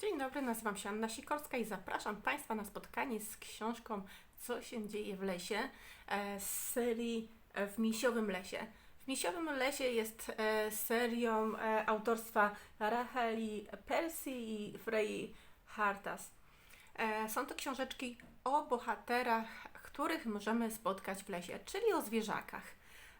Dzień dobry, nazywam się Anna Sikorska i zapraszam Państwa na spotkanie z książką Co się dzieje w lesie e, z serii e, W Misiowym Lesie. W Misiowym Lesie jest e, serią autorstwa Racheli Percy i Frey Hartas. Są to książeczki o bohaterach, których możemy spotkać w lesie, czyli o zwierzakach.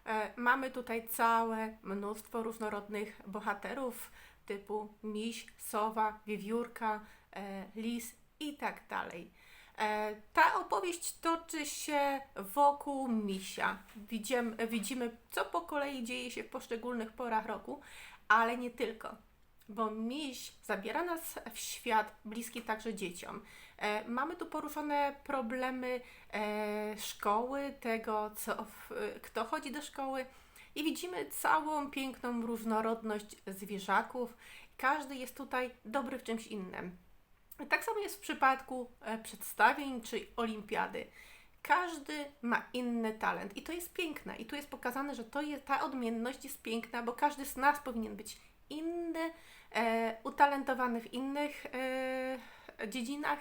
E, Mamy tutaj całe mnóstwo różnorodnych bohaterów typu miś, sowa, wiewiórka, e, lis i tak dalej. E, Ta opowieść toczy się wokół misia. Widzimy, widzimy, co po kolei dzieje się w poszczególnych porach roku, ale nie tylko bo miś zabiera nas w świat bliski także dzieciom. E, mamy tu poruszone problemy e, szkoły, tego, co, w, kto chodzi do szkoły, i widzimy całą piękną różnorodność zwierzaków. Każdy jest tutaj dobry w czymś innym. Tak samo jest w przypadku e, przedstawień czy olimpiady. Każdy ma inny talent i to jest piękne. I tu jest pokazane, że to jest, ta odmienność jest piękna, bo każdy z nas powinien być inny, utalentowany w innych e, dziedzinach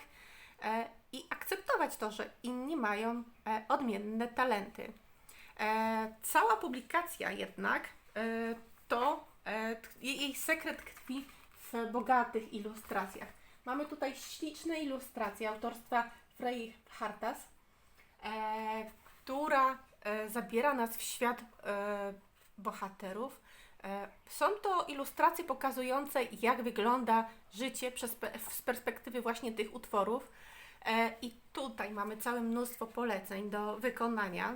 e, i akceptować to, że inni mają e, odmienne talenty. E, cała publikacja jednak e, to e, jej sekret tkwi w bogatych ilustracjach. Mamy tutaj śliczne ilustracje autorstwa Frey Hartas, e, która e, zabiera nas w świat e, bohaterów. E, są to ilustracje pokazujące, jak wygląda życie przez, z perspektywy właśnie tych utworów. E, I tutaj mamy całe mnóstwo poleceń do wykonania.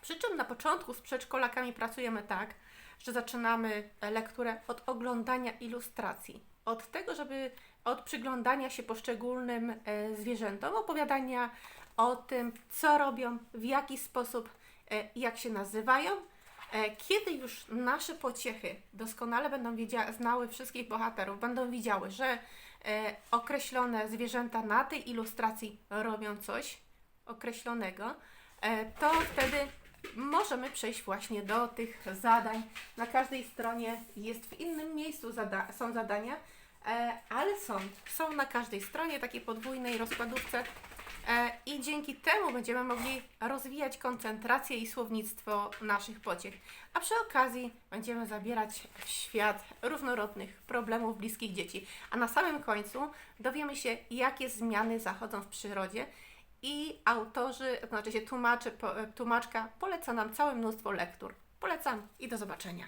Przy czym na początku z przedszkolakami pracujemy tak, że zaczynamy lekturę od oglądania ilustracji. Od tego, żeby od przyglądania się poszczególnym e, zwierzętom, opowiadania o tym, co robią, w jaki sposób, jak się nazywają. E, Kiedy już nasze pociechy doskonale będą wiedzia- znały wszystkich bohaterów, będą widziały, że e, określone zwierzęta na tej ilustracji robią coś określonego, e, to wtedy możemy przejść właśnie do tych zadań. Na każdej stronie jest w innym miejscu zada- są zadania, ale są. Są na każdej stronie takiej podwójnej rozkładówce i dzięki temu będziemy mogli rozwijać koncentrację i słownictwo naszych pociech. A przy okazji będziemy zabierać w świat różnorodnych problemów bliskich dzieci. A na samym końcu dowiemy się, jakie zmiany zachodzą w przyrodzie i autorzy, to znaczy się tłumaczy, po, tłumaczka poleca nam całe mnóstwo lektur. Polecam i do zobaczenia.